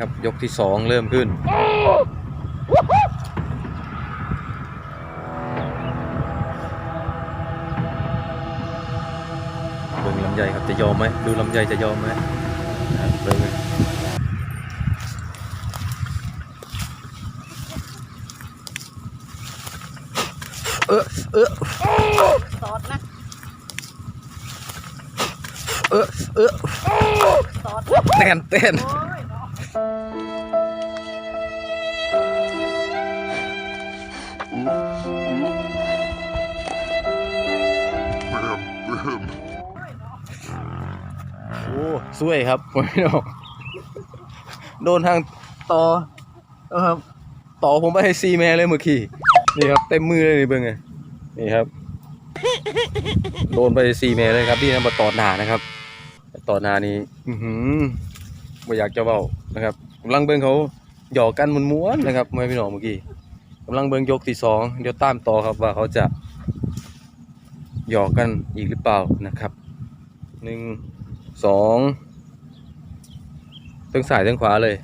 ครับ ยกที่สองเริ่มขึ้น เบิ่งลำไยครับจะยอมไหมดูลำไยจะยอมไหมอะเบิ่งเลยเออเออซอสนะเออเออซอสเต้นเต้น โอ้สวยครับผมไม่รู้โดนทางต่อเออครับต่อผมไปให้ซีแม่เลยเมื่อกี้นี่ครับเต็มมือเลยนี่เบิ่งไงนี่ครับ โดนไปซีแม่เลยครับที่นั่นมาต่อหนานะครับต่อหนานี่อือหือไม่อยากจะเบานะครับกำลังเบิ่งเขาหยอกกันม้วนๆนะครับเมื่อพี่น้องเมื่อกี้ กำลังเบิงยกที่สองเดี๋ยวตามต่อครับว่าเขาจะหยอกกันอีกหรือเปล่านะครับหนึ่งสองทั้งสายทั้งขวาเลย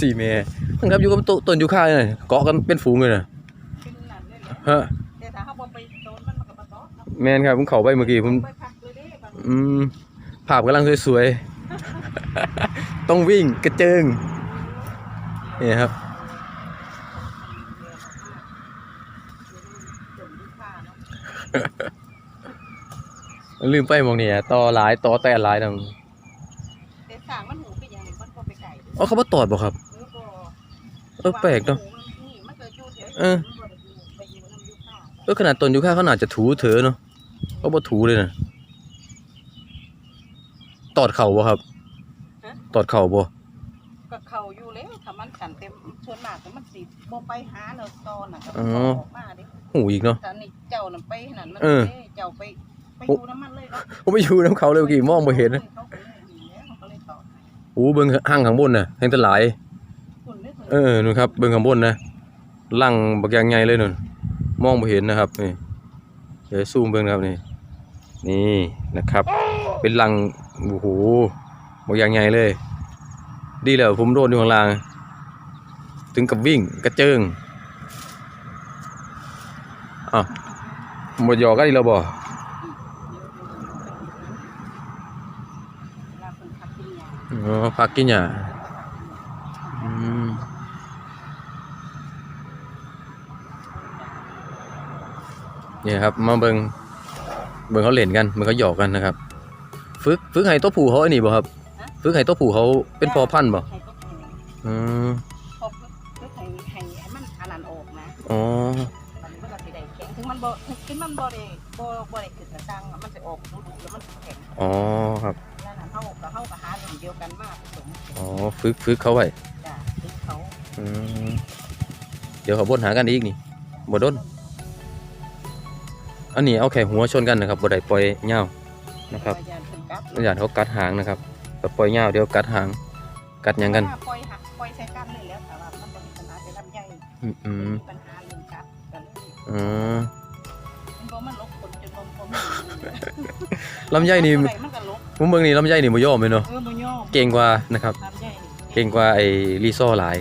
สี่เมย์มันครับอยู่กับต้นต้นยูคาเลยเกาะกันเป็นฝูงเลยนะฮะแมนครับผมเข้าไปเมื่อกี้ผมไปพักเลยเด้บางอืมภาพกำลังสวยๆ ต้องวิ่งกระเจิงนี่ครับ จน ลูกค้าเนาะลืมไปหมองนี่อะต่อหลายต่อแต่หลายนังแต่สร้างมันหมูเป็นอย่างนี้มันก็ไปไก่อ๋อเขามาตอดบ่ครับ เออบ่เออแปลกเนาะนี่มันเกิดอยู่เฉยๆเออมันบ่ได้อยู่ไปอยู่น้ำลูกค้าเออขนาดต้นยูคาเขาน่าจะถูเถอะเนาะเขาบ่ถูเลยนะตอดเข่าบ่ครับ ตอดเข่าบ่ ก็เข้าอยู่แล้วถ้ามันขันเต็มส่วนมากก็มันสิบ่ไปหาแล้วตอนน่ะก็อ๋อออกมาเด้หูอีกเนาะถ้านี่เจ้าน่ะไปนั่นมันเออเด้เจ้าไปไปอยู่น้ำมันเลยเนาะผมไปอยู่น้ำเขาเลยเมื่อกี้มองบ่เห็นนะเขาก็เลยหนีแล้วเขาก็เลยต่อให้โอ้เบิ่งห้างข้างบนน่ะแห่งแตหลายคุณนึกถึงเออนู่นครับเบิ่งข้างบนนะลังบักอย่างใหญ่เลยนู่นมองบ่เห็นนะครับนี่เดี๋ยวซูมเบิ่งนะครับนี่นี่นะครับ เป็นลังโอ้โหบักอย่างใหญ่เลย ดีแล้วผมโดนอยู่ข้างล่าง ถึงกับวิ่งกระเจิงอ้าวหมดหยอกกันอีแล้วบ่เวลาคนขับกินยาอ๋อพักกินหญ้าเนี่ยครับ มาเบิงเบิงเขาเล่นกันเบิงเขาหยอกกันนะครับ ฝึกฝึกให้ตัวผู้เขาอ้นี่บ่ครับ ฝึกให้ตัวผู้เขาเป็นพอพันธุ์บ่ให้ก็ให้อืมพอคือให้ให้ให้มันอันนั้นออกนะอ๋อ มันมันก็สิได้แข็งถึงมันบ่ถึงมันบ่ได้บ่บ่ได้ขึ้นกระตังมันจะออกดุๆแล้วมันสิแข็งอ๋อครับแล้วนั่นเฮาก็เฮาก็หาเรื่องเดียวกันมาผสมอ๋อฝึกฝึกเขาไว้จ้ะถึงเขาอืมเดี๋ยวเขาบนหากันอีกนี่บ่ดนอันนี้เอาแค่หัวชนกันนะครับบ่ได้ปล่อยเหย้านะครับพยานเพิ่นกลับอย่าเขากัดหางนะครับ แต่ปล่อยเหย้าเดี๋ยวกัดหาง กัดหยังกัน ปล่อยหักปล่อยใส่กันเลยแล้วแต่ว่ามันบ่มีปัญหาแต่ลำไยอืมอืมมีปัญหาเรื่องกัดกันเลยอ๋อมันบ่มันลบคนจนบ่บ่มีลำไยนี่เท่าไหร่มันก็ลบผมเบิ่งนี่ลำไยนี่บ่ยอมเลยเนาะ เออบ่ยอมเก่งกว่านะครับ ลำไยนี่เก่งกว่าไอ้รีซอร์หลาย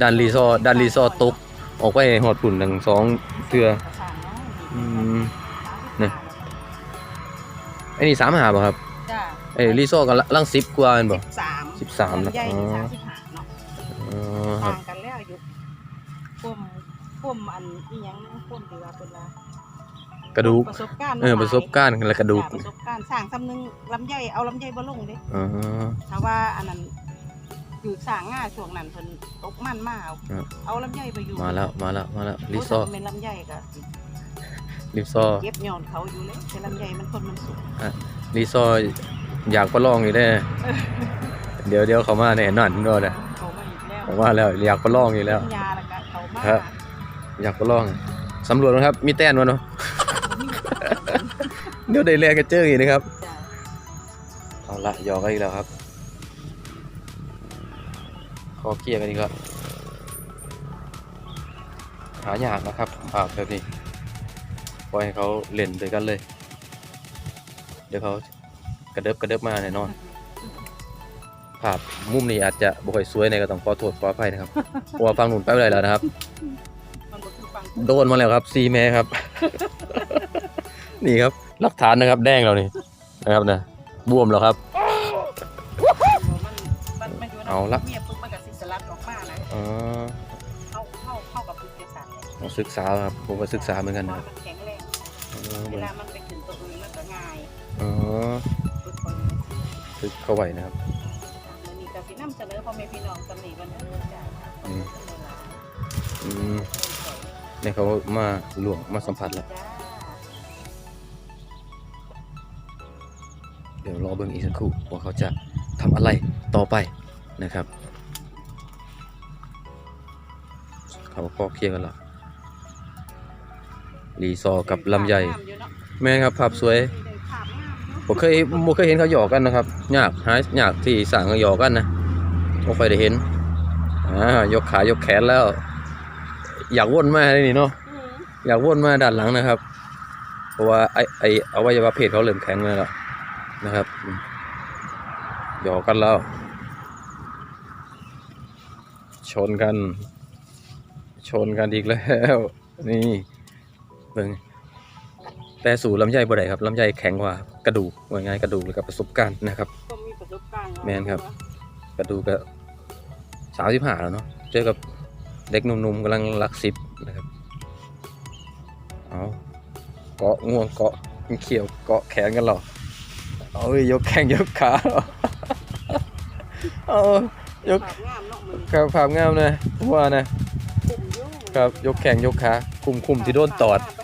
ดันรีซอร์ดันรีซอร์ตก ออกไปหอดปุ่นทั้งสองเทื่ออืมเนี่ยไอ้นี่สามหาบ่ครับ จ้าไอ้รีซอร์กันลังสิบกว่าแม่นบ่สามสิบสามนะ ใหญ่อ๋อนี่สามสิบห้าเนาะอ๋อครัต่าบงกันแล้วอยู่พวมพวมอันอีหยังนะพวมที่ว่าเป็นว่ากระดูก ประสบการณ์เออประสบการณ์และกระดูก จ้ประสบการณ์สร้างซ้ำหนึงลำไยเอาลำไยบ่ลงเด้อ๋อ ถ้าว่าอันนั้นอยู่สร้างง่าช่วงนั้นเพิ่นตกมันมาเอาครับ เอาลำไยไปอยู่มาแล้วมาแล้วมาแล้วรีโอ้ซอร์ถ้าเป็นลำไยก็สิรีซอร์เก็บย้อนเขาอยู่เลยแต่ลำไยมันคนมันสูงรีซ อร์อยากประลองอยู่แน่เดี๋ยวเดี๋ยวเขามาแน่นอนก็ได้เขามาอีกแล้วผมว่าแล้วอยากประลองอยู่แล้วยาแล้วก็เขามาฮะอยากประลองสำรวจนะครับ มีแต้นวะเนาะเดี๋ยวได้แลกกันเจออีกนะครับจ้ะเอาละหยอกกันอีกแล้วครับขอเคลียร์กันอีกแล้วหายากนะครับภาพแบบนี้ปล่อยให้เขาเล่นด้วยกันเลย เดี๋ยวเขา กระเดิบกระเดิบมาแน่นอนภภาพมุมนี้อาจจะบ่ค่อยสวยในก็ต้องขอโทษขออภัยนะครับเพราะว่าฟังหนุนไปไม่ได้แล้วนะครับ มันบ่คือฟังโดนมาแล้วครับซีแม่ครับ นี่ครับหลักฐานนะครับ แดงเรานี่นะครับนะบวมแล้วครับ มันมันมันอยู่ในเอาละ เมียปุ๊บมันก็สิสลัดออกมานะอ๋อเข้าเข้าเข้ากับผู้เชี่ยวชาญเลยต้องศึกษาครับผมก็ศึกษาเหมือนกันเพนะราะมันแข็งแรง อ๋อเวลามันไปถึงตัวอื่นมันก็ง่าย อ๋อ ทุกคนฝึกเข้าไว้นะครับมันมีกสินำเสนอพ่อแม่พี่น้องสำนีกันเด้อจ้าอืมเวลาอืมเนี่ยเขามาหลวงมาสัมผัสแล้วจ้าเดี๋ยวรอเบิ่งอีกสักครู่ว่าเขาจะทำอะไรต่อไปนะครับ เขาก็เคลียร์กันแล้วรีซอร์กับลำไยงามอยู่เนาะแม่นครับภาพสวย ผมเคยผมเคยเห็นเขาหยอกกันนะครับยากหายากที่สั่งเขาหยอกกันนะไม่ค่อยได้เห็นอ่ายกขายกแขนแล้ว อยากวนมาเลยนี่เนาะอืมอยากวนมาด้านหลังนะครับ เพราะว่าไอไออวัยวะเพศเขาเริ่มแข็งแล้วนะครับอืมหยอกกันแล้ว ชนกัน ชนกันอีกแล้ว นี่เบิ่ง แต่สู่ลำไยบ่ได้ครับลำไยแข็งกว่ากระดูกว่าไงายกระดูกแล้วกับประสบการณ์นะครับ ก็มีประสบการณ์เนาะแม่นครับ กระดูกก็สามสิบห้าแล้วเนาะเจอกับเด็กหนุ่มๆกำลังรักสิบนะครับเอาเกาะง่วงเกาะเขียวเกาะแขนกันหรอเอาเอ้ยยกแข้งยกขาเหรอเอายกภาพงามเนาะมันครับภาพงามนะผมว่านะคุมอยู่ครับยกแข้งยกขาคุมคุมที่โดนตอดภาพงาม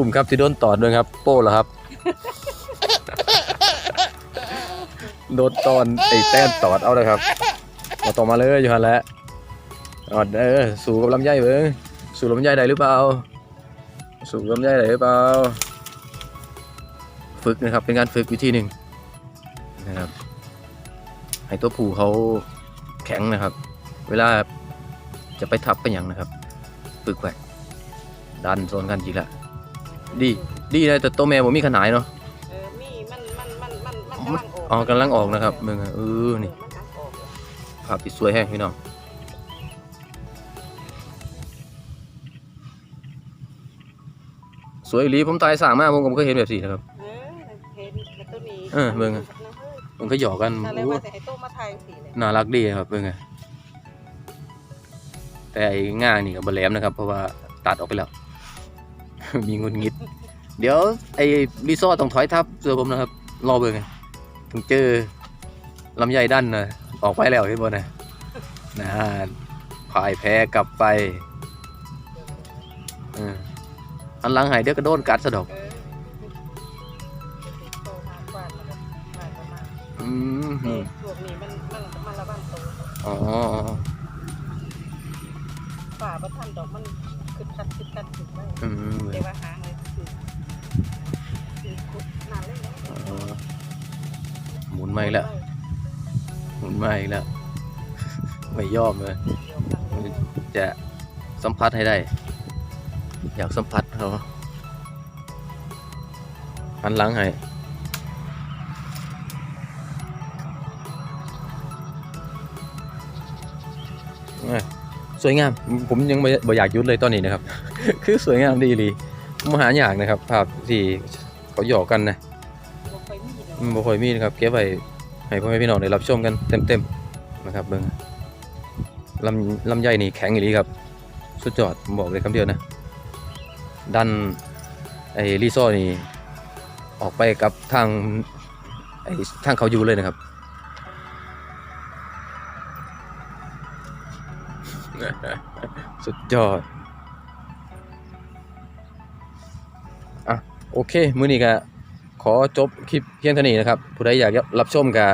คุมครับที่โดนตอดด้วยครับ โป้เหรอครับ โดนตอนไอ้แต้มตอดเอาเลยครับมาต่อมาเลยอยู่หันแหล้วออดเออสู่กับลำไยเบิ้งสู่ลำไยได้หรือเปล่า สู่ลำไยได้หรือเปล่า ฝึกนะครับ เป็นการฝึกวิธีหนึ่งนะครับให้ตัวผู้เขาแข็งนะครับ เวลาจะไปทับไปอย่างนะครับ ฝึกไว้ดันโซนกันจริงละ ดี ดีเลยแต่ตัวแม่ผมมีขนาดเนาะเออมีมันมันมันมันมันมันกำลังออกอ๋อกำลังออกนะครับเบิ่งอะเออนี่เออมันกำลังออกภาพที่สวยแห้งพี่น้องสวยอีหลีผมตายสร้างมากผมก็เคยเห็นแบบสี่นะครับ เออเห็นแล้วตัวนี้เออเบิ่งอะ มันก็หยอกกันนั่นเลยโอ้ว่าจะให้โตมาถ่ายสีเลยน่ารักดีครับเบิ่งไงแต่ไอ้ง่างนี่กับบแหลมนะครับ เพราะว่าตัดออกไปแล้ว มีงุนงิด เดี๋ยวไอ้รีซอร์ต้องถอยทับเสือผมนะครับ รอเบิ่งไงถึงเจอลำไยด้านนะออกไปแล้วเห็นบ่นะนะพ่ายแพ้กลับไปเอออันหลังหายเดี๋ยวก็โดนกัดซะดอกเออโตมากกว่าแล้วก็มาประมาณอืมนี่พวกนี้มันมันมันระวังโตอ๋อฝ่าประทันดอกมัน ขึ้นคัดขึ้นคัดขึ้นไปอืมแต่ว่าหางเลยคือคือขุดนานเลยนะอ๋อหมุนไม่แล้วหมุนมาอีกแล้ว ไม่ยอมเลยจะสัมผัสให้ได้ อยากสัมผัสเขาหันหลังให้เอ้ย สวยงาม ผมยังไม่บ่อยากหยุดเลยตอนนี้นะครับ คือสวยงามดีลีมหาอยากนะครับภาพที่เขาหยอกกันนะบ่ค่อยมีนะอืมบ่ค่อยมีนะครับเก็บไว้ให้พ่อแม่พี่น้องได้รับชมกันเต็มๆนะครับเบิ่งลำลำไยนี่แข็งอีหลีครับ สุดยอดผมบอกเลยคำเดียวนะดันไอ้รีซอนี่ออกไปกับทางไอ้ทางเขาอยู่เลยนะครับ สุดยอด อะ โอเค มื้อนี้ก็ขอจบคลิปเพียงเท่านี้นะครับ ผู้ใดอยากรับชมก็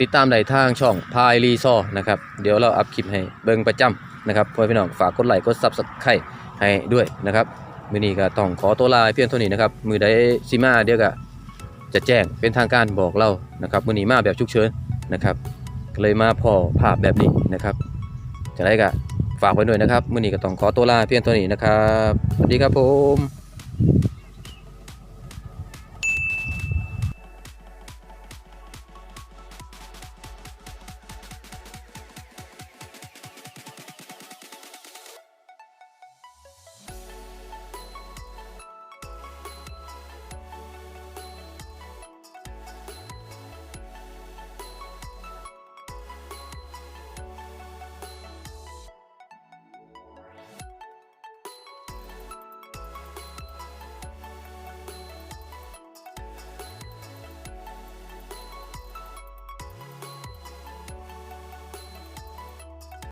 ติดตามได้ทางช่องพายรีซอนะครับ เดี๋ยวเราอัพคลิปให้เบิ่งประจำนะครับเพื่อนพี่น้องฝากกดไลค์กดซับสไครต์ให้ด้วยนะครับมื้อนี้ก็ต้องขอตัวลาเพียงเท่านี้นะครับ มือใดซิมาเดี๋ยวก็จะแจ้งเป็นทางการบอกเรานะครับมื้อนี้มาแบบฉุกเฉินนะครับ ก็เลยมาพอภาพแบบนี้นะครับจะได้ก็ ฝากไว้ด้วยนะครับ มื้อนี้ก็ต้องขอตัวลาเพียงเท่านี้นะครับ สวัสดีครับผม